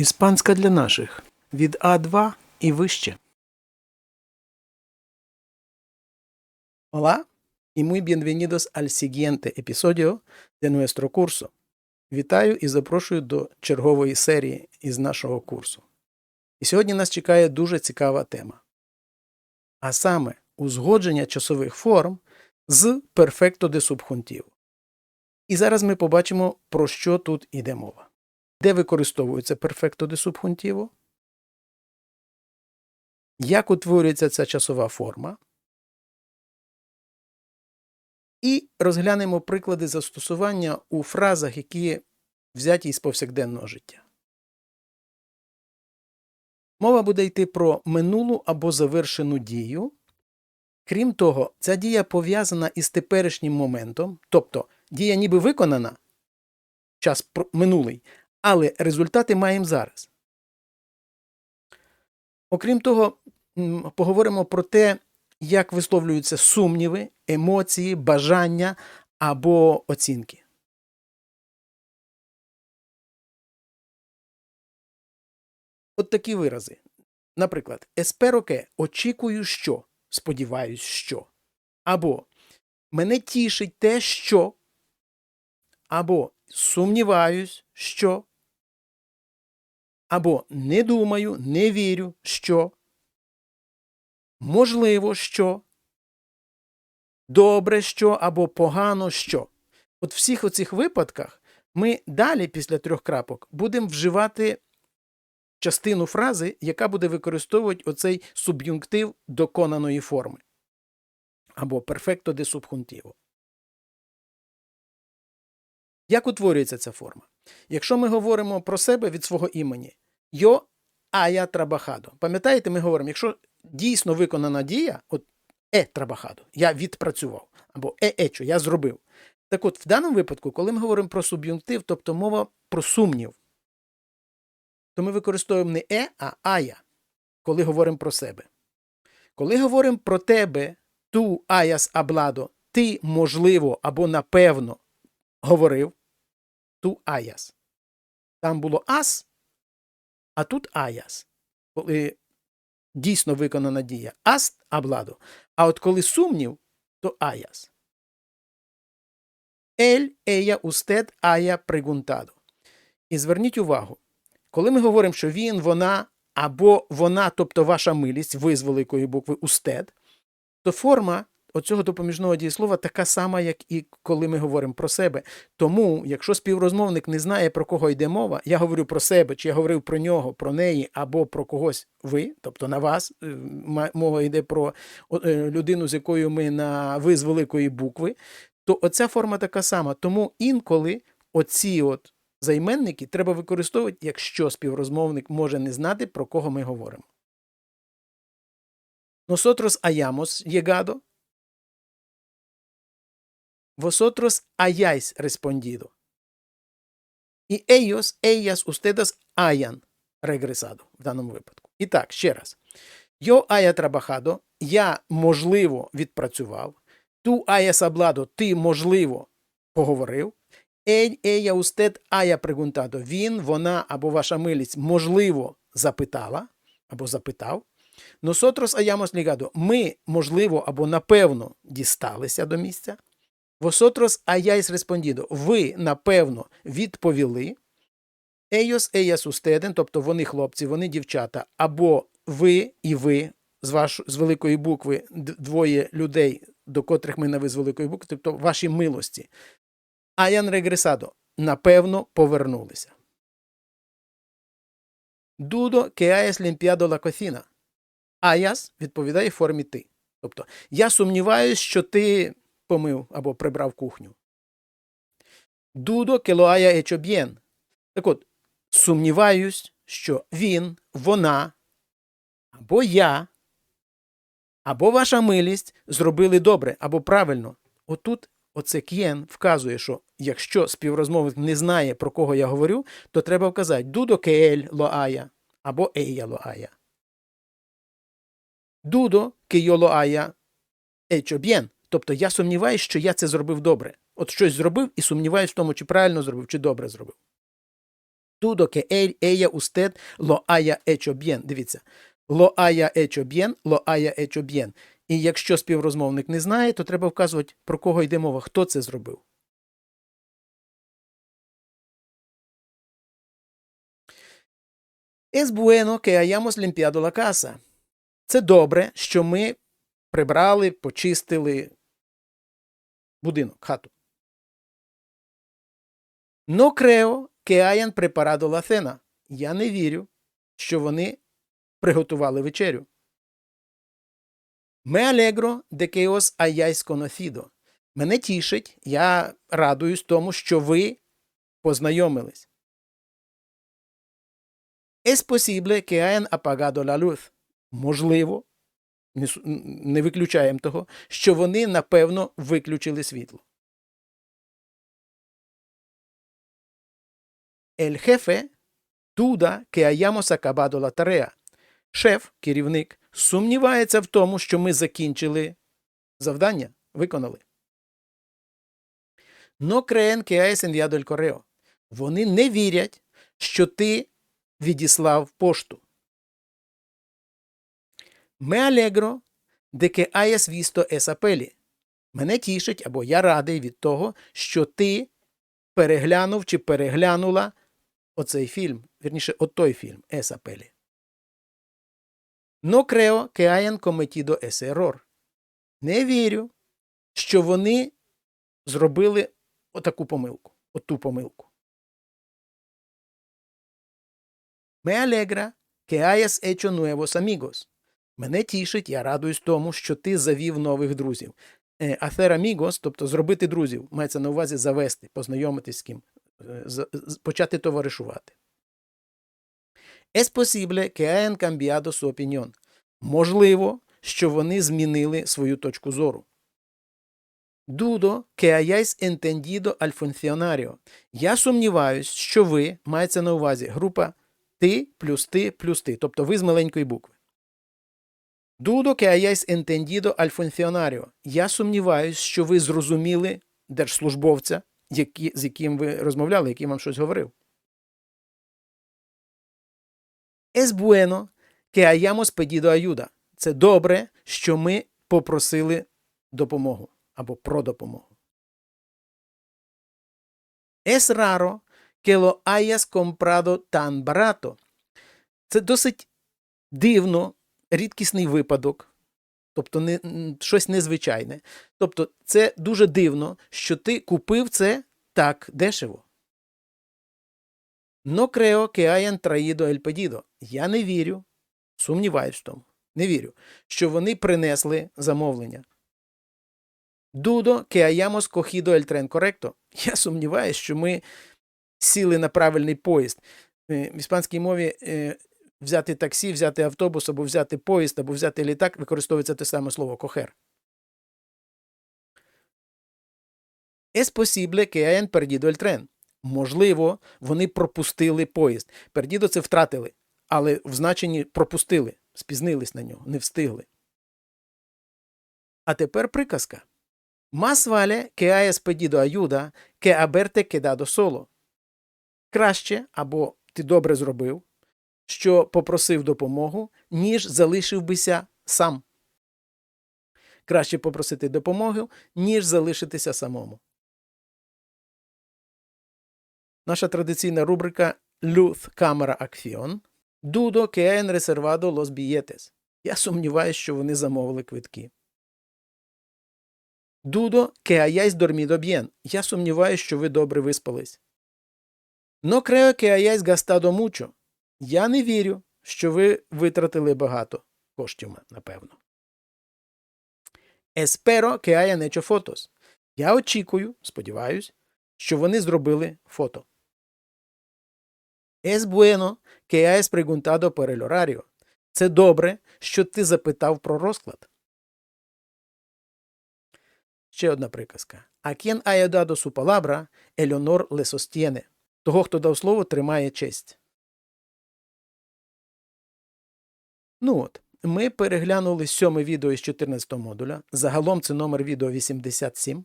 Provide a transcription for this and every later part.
Іспанська для наших від А2 і вище. Hola y muy bienvenidos al siguiente episodio de nuestro curso. Вітаю і запрошую до чергової серії із нашого курсу. І сьогодні нас чекає дуже цікава тема. А саме узгодження часових форм з перфекто де субхунтів. І зараз ми побачимо, про що тут іде мова. Де використовується перфекто де субхунтіво? Як утворюється ця часова форма? І розглянемо приклади застосування у фразах, які взяті із повсякденного життя. Мова буде йти про минулу або завершену дію. Крім того, ця дія пов'язана із теперішнім моментом, тобто дія ніби виконана, час минулий, але результати маємо зараз. Окрім того, поговоримо про те, як висловлюються сумніви, емоції, бажання або оцінки. От такі вирази. Наприклад, еспероке очікую, що, сподіваюсь, що. Або мене тішить те, що. Або сумніваюсь, що. Або не думаю, не вірю, що. Можливо, що. Добре, що або погано що. От в всіх оцих випадках ми далі, після трьох крапок, будемо вживати частину фрази, яка буде використовувати оцей суб'юнктив доконаної форми. Або перфекто де субхунтіво. Як утворюється ця форма? Якщо ми говоримо про себе від свого імені Йо ая трабахадо. Пам'ятаєте, ми говоримо, якщо дійсно виконана дія, от е трабахадо, я відпрацював, або е ечо, я зробив. Так от, в даному випадку, коли ми говоримо про суб'юнктив, тобто мова про сумнів, то ми використовуємо не е, а ая, коли говоримо про себе. Коли говоримо про тебе, ту аяс абладо, ти, можливо, або напевно говорив, ту аяс. Там було ас, а тут аяс. Коли дійсно виконана дія ас абладо. А от коли сумнів, то аяс. Ель ея устед ая прегунтадо. І зверніть увагу, коли ми говоримо, що він, вона або вона, тобто ваша милість, ви з великої букви устед, то форма оцього допоміжного дієслова така сама, як і коли ми говоримо про себе. Тому, якщо співрозмовник не знає, про кого йде мова, я говорю про себе, чи я говорив про нього, про неї, або про когось ви, тобто на вас, е, мова йде про е, людину, з якою ми на ви з великої букви, то оця форма така сама. Тому інколи оці от займенники треба використовувати, якщо співрозмовник може не знати, про кого ми говоримо. Nosotros hayamos llegado vosotros hayáis respondido. І ellos, ellas, ustedes hayan regresado в даному випадку. І так, ще раз. Yo haya trabajado, я, можливо, відпрацював. Ту hayas hablado, ти, можливо, поговорив. Ель, ella, usted haya preguntado, він, вона або ваша милість, можливо, запитала або запитав. Nosotros hayamos llegado, ми, можливо, або напевно дісталися до місця. Vosotros hayáis respondido. Ви, напевно, відповіли. Ellos, ellas, ustedes, тобто вони хлопці, вони дівчата, або ви і ви з ваш, з великої букви двоє людей, до котрих ми нави з великої букви, тобто ваші милості. Аян регресадо, напевно, повернулися. Дудо hayas limpiado la. Аяс відповідає формі ти. Тобто, я сумніваюся, що ти помив або прибрав кухню. Дудо hecho bien. Так от, сумніваюсь, що він, вона, або я, або ваша милість зробили добре або правильно. Отут оце к'єн вказує, що якщо співрозмовник не знає, про кого я говорю, то треба вказати дудо lo haya або lo haya. Дудо hecho bien. Тобто я сумніваюся, що я це зробив добре. От щось зробив і сумніваюся в тому, чи правильно зробив, чи добре зробив. Ella, usted lo haya hecho bien. Дивіться. Lo haya hecho bien. І якщо співрозмовник не знає, то треба вказувати, про кого йде мова, хто це зробив. Es bueno que hayamos limpiado la casa. Це добре, що ми прибрали, почистили будинок, хату. No creo que hayan preparado la cena. Я не вірю, що вони приготували вечерю. Me alegro de que os hayáis conocido. Мене тішить, я радуюсь тому, що ви познайомились. Es posible que hayan apagado la luz. Можливо, не, не виключаємо того, що вони, напевно, виключили світло. El jefe duda que hayamos acabado. Шеф, керівник, сумнівається в тому, що ми закінчили завдання, виконали. No creen que hayas enviado. Вони не вірять, що ти відіслав пошту. Me alegro de que hayas visto esa peli. Мене тішить або я радий від того, що ти переглянув чи переглянула оцей фільм, вірніше, отой фільм, esa peli. No creo que hayan cometido ese error. Не вірю, що вони зробили отаку помилку, оту помилку. Me alegra que hayas hecho nuevos amigos. Мене тішить, я радуюсь тому, що ти завів нових друзів. Е, Hacer amigos, тобто зробити друзів, мається на увазі завести, познайомитись з ким, е, почати товаришувати. Es posible que hayan cambiado su opinión. Можливо, що вони змінили свою точку зору. Dudo que hayáis entendido al funcionario. Я сумніваюсь, що ви мається на увазі група ти плюс ти плюс ти, тобто ви з маленької букви. Dudo que hayáis entendido al funcionario. Я сумніваюсь, що ви зрозуміли держслужбовця, які, з яким ви розмовляли, який вам щось говорив. Es bueno que hayamos pedido ayuda. Це добре, що ми попросили допомогу або про допомогу. Es raro que lo hayas comprado tan barato. Це досить дивно, рідкісний випадок, тобто не, щось незвичайне. Тобто, це дуже дивно, що ти купив це так дешево. No creo que hayan traído. Я не вірю, сумніваюсь в тому, не вірю, що вони принесли замовлення. Dudo que hayamos cogido el. Я сумніваюсь, що ми сіли на правильний поїзд. Е, В іспанській мові е, взяти таксі, взяти автобус, або взяти поїзд, або взяти літак використовується те саме слово кохер. Es posible que hayan perdido el tren. Можливо, вони пропустили поїзд. Пердідо це втратили, але в значенні пропустили, спізнились на нього, не встигли. А тепер приказка. Más vale que hayas pedido ayuda que haberte quedado solo. Краще або ти добре зробив, що попросив допомогу, ніж залишив бися сам. Краще попросити допомогу, ніж залишитися самому. Наша традиційна рубрика Cámara Acción. Dudo que hayan reservado los billetes. Я сумніваюся, що вони замовили квитки. Que hayáis dormido bien. Я сумніваюся, що ви добре виспались. Creo que hayáis gastado mucho. Я не вірю, що ви витратили багато коштів, напевно. Espero que hayan hecho fotos. Я очікую, сподіваюсь, що вони зробили фото. Es bueno que hayas preguntado por el horario. Це добре, що ти запитав про розклад. Ще одна приказка. А quien haya dado su palabra, el le sostiene. Того, хто дав слово, тримає честь. Ну от, ми переглянули сьоме відео із 14 модуля. Загалом це номер відео 87.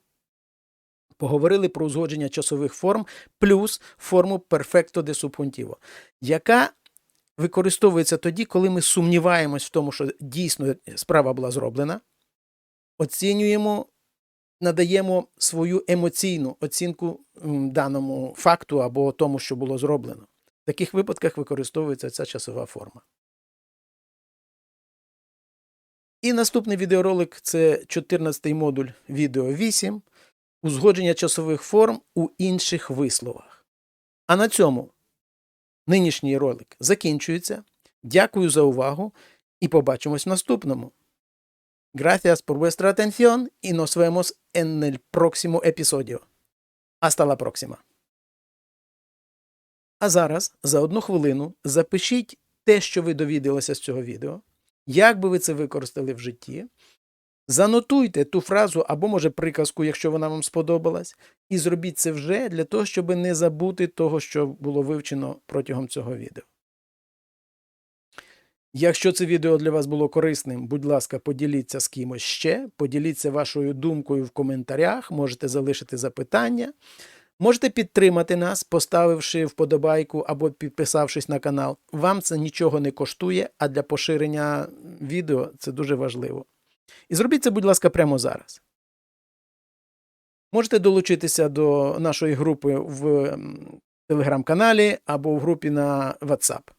Поговорили про узгодження часових форм плюс форму перфекто де субхунтіво, яка використовується тоді, коли ми сумніваємось в тому, що дійсно справа була зроблена, оцінюємо, надаємо свою емоційну оцінку даному факту або тому, що було зроблено. В таких випадках використовується ця часова форма. І наступний відеоролик це 14-й модуль відео 8 узгодження часових форм у інших висловах. А на цьому нинішній ролик закінчується. Дякую за увагу і побачимось в наступному. Gracias por vuestra atención y nos vemos en el próximo episodio. Hasta la próxima. А зараз за одну хвилину запишіть те, що ви довідалися з цього відео, як би ви це використали в житті. Занотуйте ту фразу або, може, приказку, якщо вона вам сподобалась, і зробіть це вже для того, щоб не забути того, що було вивчено протягом цього відео. Якщо це відео для вас було корисним, будь ласка, поділіться з кимось ще, поділіться вашою думкою в коментарях, можете залишити запитання. Можете підтримати нас, поставивши вподобайку або підписавшись на канал. Вам це нічого не коштує, а для поширення відео це дуже важливо. І зробіть це, будь ласка, прямо зараз. Можете долучитися до нашої групи в телеграм-каналі або в групі на WhatsApp.